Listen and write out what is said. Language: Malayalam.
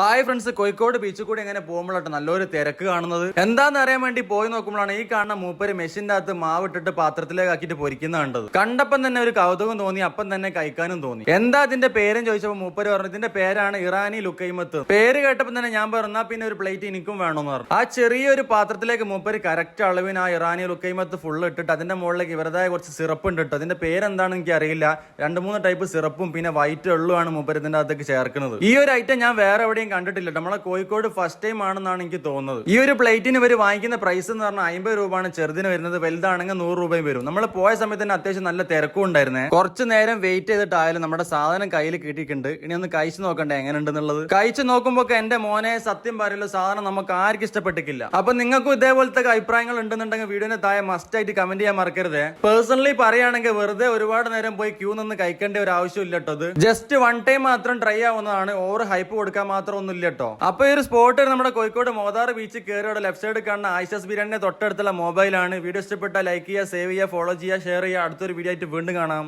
ഹായ് ഫ്രണ്ട്സ് കോഴിക്കോട് ബീച്ചിൽ കൂടി എങ്ങനെ പോകുമ്പോഴാണ് നല്ലൊരു തിരക്ക് കാണുന്നത്. എന്താന്ന് അറിയാൻ വേണ്ടി പോയി നോക്കുമ്പോഴാണ് ഈ കാണുന്ന മൂപ്പര് മെഷീന്റെ അകത്ത് മാവ് ഇട്ടിട്ട് പാത്രത്തിലേക്ക് ആക്കിയിട്ട് പൊരിക്കുന്ന കണ്ടത്. കണ്ടപ്പം തന്നെ ഒരു കൗതുകം തോന്നി അപ്പം തന്നെ കഴിക്കാനും തോന്നി. എന്താ ഇതിന്റെ പേരും ചോദിച്ചപ്പോൾ മൂപ്പര് പറഞ്ഞു ഇതിന്റെ പേരാണ് ഇറാനി ലുക്കൈമത്ത്. പേര് കേട്ടപ്പോൾ തന്നെ ഞാൻ പറഞ്ഞാൽ പിന്നെ ഒരു പ്ലേറ്റ് എനിക്കും വേണമെന്ന് പറഞ്ഞു. ആ ചെറിയൊരു പാത്രത്തിലേക്ക് മൂപ്പര് കറക്റ്റ് അളവിന് ആ ഇറാനി ലുക്കൈമത്ത് ഫുൾ ഇട്ടിട്ട് അതിന്റെ മുകളിലേക്ക് ഇവരുടേതായ കുറച്ച് സിറപ്പ് ഉണ്ട് കേട്ടോ. അതിന്റെ പേരെന്താണെന്ന് എനിക്ക് അറിയില്ല. രണ്ട് മൂന്ന് ടൈപ്പ് സിറപ്പും പിന്നെ വൈറ്റ് എള്ളുമാണ് മൂപ്പര് ഇതിന്റെ അകത്തേക്ക് ചേർക്കുന്നത്. ഈ ഒരു ഐറ്റം ഞാൻ വേറെ എവിടെയും കണ്ടിട്ടില്ല. നമ്മളെ കോഴിക്കോട് ഫസ്റ്റ് ടൈം ആണെന്നാണ് എനിക്ക് തോന്നുന്നത്. ഈ ഒരു പ്ലേറ്റിന് ഇവർ വാങ്ങിക്കുന്ന പ്രൈസ് എന്ന് പറഞ്ഞാൽ അമ്പത് രൂപയാണ് ചെറുതിന് വരുന്നത്. വലുതാണെങ്കിൽ നൂറ് രൂപയും വരും. നമ്മൾ പോയ സമയത്ത് തന്നെ അത്യാവശ്യം നല്ല തിരക്കും ഉണ്ടായിരുന്നേ. കുറച്ച് നേരം വെയിറ്റ് ചെയ്തിട്ടായാലും നമ്മുടെ സാധനം കയ്യിൽ കിട്ടിയിട്ടുണ്ട്. ഇനി ഒന്ന് കഴിച്ചു നോക്കണ്ടേ എങ്ങനെയുണ്ടെന്നുള്ളത്? കഴിച്ചു നോക്കുമ്പോൾ എന്റെ മോനെ സത്യം പറയുള്ള സാധനം നമുക്ക് ആർക്കും ഇഷ്ടപ്പെട്ടിട്ടില്ല. അപ്പൊ നിങ്ങൾക്കും ഇതേപോലത്തെ അഭിപ്രായങ്ങൾ ഉണ്ടെന്നുണ്ടെങ്കിൽ വീഡിയോനെ താഴെ മസ്റ്റ് ആയിട്ട് കമന്റ് ചെയ്യാൻ മറക്കരുത്. പേഴ്സണലി പറയുകയാണെങ്കിൽ വെറുതെ ഒരുപാട് നേരം പോയി ക്യൂ നിന്ന് കഴിക്കേണ്ട ഒരു ആവശ്യമില്ല കേട്ടോ ഇത് ജസ്റ്റ് വൺ ടൈം മാത്രം ട്രൈ ആവുന്നതാണ്. ഓവർ ഹൈപ്പ് കൊടുക്കാൻ മാത്രം ഒന്നും ഇല്ല കേട്ടോ അപ്പൊ ഈ ഒരു സ്പോട്ട് നമ്മുടെ കോഴിക്കോട് മോതാർ ബീച്ച് കയറിയുടെ ലെഫ്റ്റ് സൈഡ് കാണുന്ന ആയിഷസ് ബിരിയാണിന്റെ തൊട്ടടുത്തുള്ള മൊബൈലാണ് വീഡിയോ ഇഷ്ടപ്പെട്ടാൽ ലൈക്ക് ചെയ്യുക സേവ് ചെയ്യുക ഫോളോ ചെയ്യുക ഷെയർ ചെയ്യുക. അടുത്തൊരു വീഡിയോ ആയിട്ട് വീണ്ടും കാണാം.